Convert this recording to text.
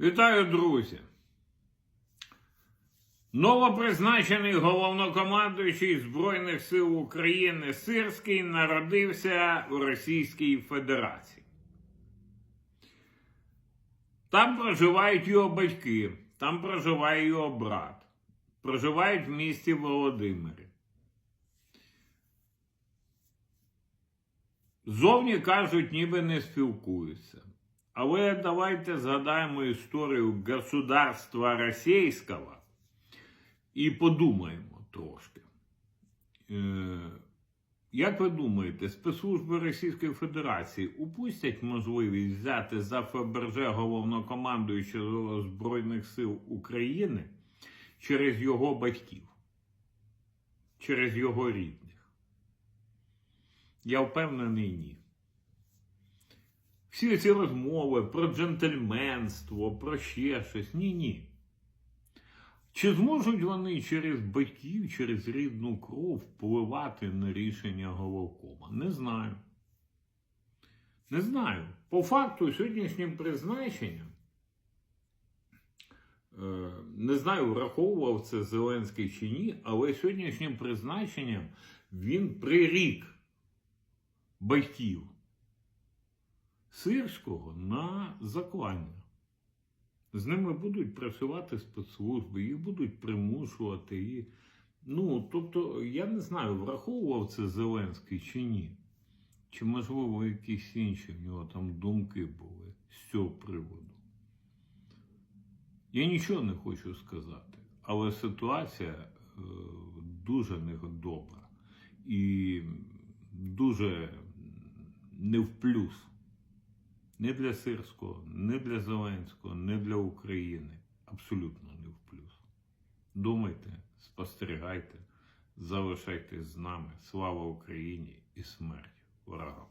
Вітаю, друзі! Новопризначений головнокомандуючий Збройних сил України Сирський народився у Російській Федерації. Там проживають його батьки, там проживає його брат, проживають в місті Володимирі. Зовні кажуть, ніби не спілкуються. Але давайте згадаємо історію государства російського і подумаємо трошки. Е, Як ви думаєте, спецслужби Російської Федерації упустять можливість взяти за ФБРЖ головнокомандуючого Збройних сил України через його батьків, через його рідних? Я впевнений, ні. Всі ці розмови про джентльменство, про ще щось. Ні, ні. Чи зможуть вони через батьків, через рідну кров впливати на рішення головкома? Не знаю. Не знаю. По факту, сьогоднішнім призначенням, е, не знаю, враховував це Зеленський чи ні, але сьогоднішнім призначенням він прирік батьків Сирського на заклання. З ними будуть працювати спецслужби, їх будуть примушувати. І... Ну, тобто, я не знаю, враховував це Зеленський чи ні. Чи, можливо, якісь інші в нього там думки були з цього приводу. Я нічого не хочу сказати, але ситуація е, дуже недобра і дуже не в плюс. Не для Сирського, не для Зеленського, не для України. Абсолютно не в плюс. Думайте, спостерігайте, залишайтесь з нами. Слава Україні і смерть ворогам!